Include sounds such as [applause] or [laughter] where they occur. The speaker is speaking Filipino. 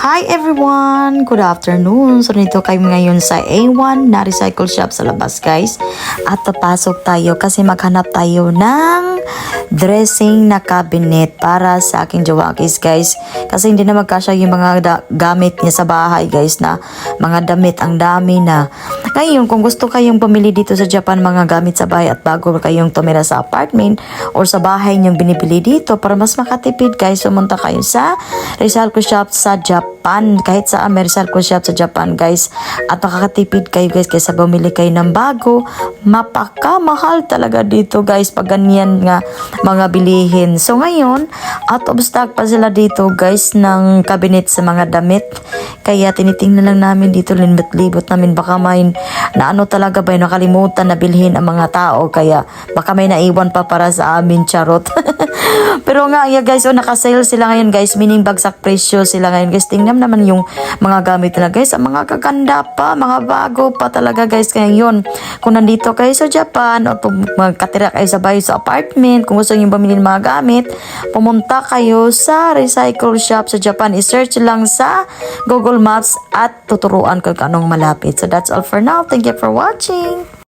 Hi everyone! Good afternoon! So nito kayo ngayon sa A1 na recycle shop sa labas guys. At papasok tayo kasi maghanap tayo ng dressing na cabinet para sa aking jowa guys. Kasi hindi na magkasya yung mga gamit niya sa bahay guys na mga damit ang dami na. Ngayon kung gusto kayong pumili dito sa Japan mga gamit sa bahay at bago kayong tumira sa apartment or sa bahay niyong binibili dito para mas makatipid guys sumunta kayo sa recycle shop sa Japan. Kahit sa recycle shop sa Japan guys. At makakatipid kayo guys kaysa bumili kayo ng bago. Mapakamahal talaga dito guys pag ganyan nga mga bilihin. So ngayon out of pa sila dito guys ng cabinet sa mga damit kaya tinitingnan lang namin dito limot-libot namin. Baka may na ano talaga ba nakalimutan na bilhin ang mga tao. Kaya baka may naiwan pa para sa amin charot. [laughs] Pero nga yeah, guys oh naka-sale sila ngayon guys. Meaning bagsak presyo sila ngayon. Guys tingnan naman yung mga gamit nila. Guys ang mga kaganda pa mga bago pa talaga guys ngayon. Kung nandito kayo sa Japan o magkatira kayo sa bahay sa apartment kung gusto nyo bumili ng mga gamit pumunta kayo sa recycle shop sa Japan. I-search lang sa Google Maps at tuturuan kung anong malapit. So that's all for now. Thank you for watching